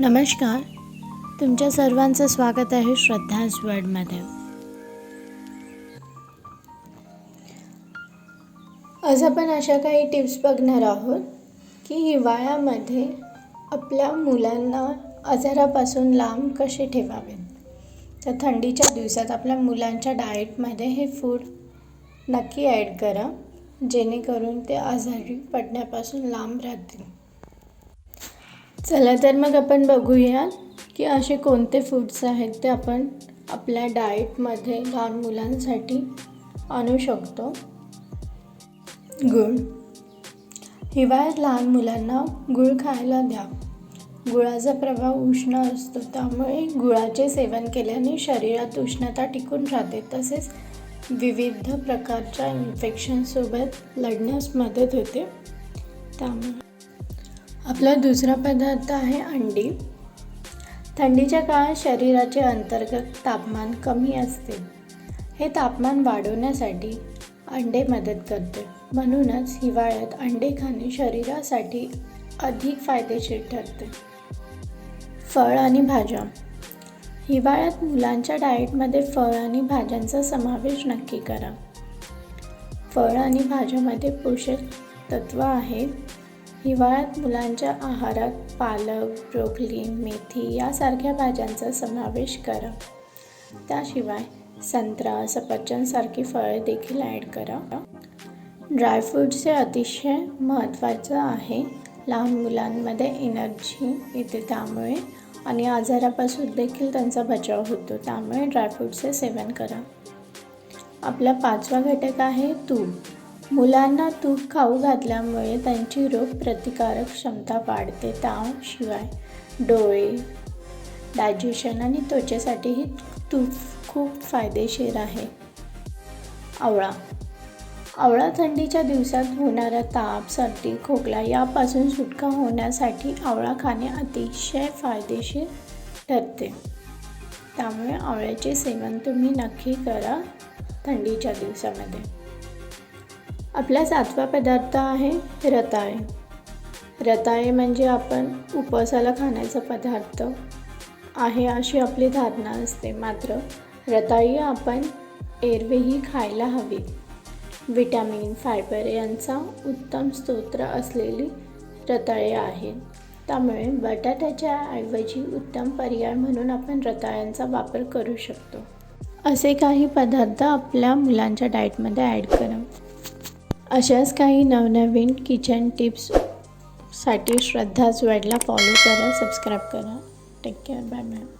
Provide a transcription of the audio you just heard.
नमस्कार. तुमच्या सर्वांचं स्वागत आहे श्रद्धाज वर्डमध्ये आज आपण अशा काही टिप्स बघणार आहोत की हिवाळ्यामध्ये आपल्या मुलांना आजारापासून लांब कसे ठेवावेत? तर थंडीच्या दिवसात आपल्या मुलांच्या डाएटमध्ये हे फूड नक्की ॲड करा जेणेकरून ते आजारी पडण्यापासून लांब राहतील. चला तर मग आपण बघूया की असे कोणते फूड्स आहेत ते आपण आपल्या डाएटमध्ये लहान मुलांसाठी आणू शकतो. गुळ. हिवाळ्यात लहान मुलांना गुळ खायला द्या. गुळाचा प्रभाव उष्ण असतो त्यामुळे गुळाचे सेवन केल्याने शरीरात उष्णता टिकून राहते. तसेच विविध प्रकारच्या इन्फेक्शनसोबत लढण्यास मदत होते. त्यामुळे आपला दुसरा पदार्थ आहे अंडी. थंडीच्या काळात शरीराचे अंतर्गत तापमान कमी असते. हे तापमान वाढवण्यासाठी अंडे मदत करते. म्हणूनच हिवाळ्यात अंडे खाणे शरीरासाठी अधिक फायदेशीर ठरते. फळ आणि भाज्या. हिवाळ्यात मुलांच्या डाएटमध्ये फळ आणि भाज्यांचा समावेश नक्की करा. फळ आणि भाज्यामध्ये पोषक तत्व आहेत हिवाळ्यात मुलांच्या आहारात पालक ब्रोकली मेथी यासारख्या भाज्यांचा समावेश करा. त्याशिवाय संत्रा सफरचंदसारखी फळे देखील ॲड करा. ड्रायफ्रूट्स हे अतिशय महत्त्वाचं आहे. लहान मुलांमध्ये एनर्जी येते त्यामुळे आणि आजारापासून देखील त्यांचा बचाव होतो. त्यामुळे ड्रायफ्रूट्सचे सेवन करा. आपला पाचवा घटक आहे तूप. मुलांना तूप खाऊ घातल्यामुळे त्यांची रोगप्रतिकारक क्षमता वाढते. त्याशिवाय डोळे डायजेशन आणि त्वचेसाठीही तूप खूप फायदेशीर आहे. आवळा. आवळा थंडीच्या दिवसात होणारा ताप सर्दी खोकला यापासून सुटका होण्यासाठी आवळा खाणे अतिशय फायदेशीर ठरते. त्यामुळे आवळ्याचे सेवन तुम्ही नक्की करा थंडीच्या दिवसामध्ये. आपला सातवा पदार्थ आहे रताळे. रताळे म्हणजे आपण उपवासाला खाण्याचा पदार्थ आहे अशी आपली धारणा असते. मात्र रताळी आपण एरवेही खायला हवी. विटॅमिन फायबर यांचा उत्तम स्तोत्र असलेली रताळे आहेत त्यामुळे बटाट्याच्या ऐवजी उत्तम पर्याय म्हणून आपण रताळ्यांचा वापर करू शकतो. असे काही पदार्थ आपल्या मुलांच्या डाएटमध्ये ॲड करा. अशाच काही नवनवीन किचन टिप्ससाठी श्रद्धाच वेडला फॉलो करा सबस्क्राईब करा. Take care bye bye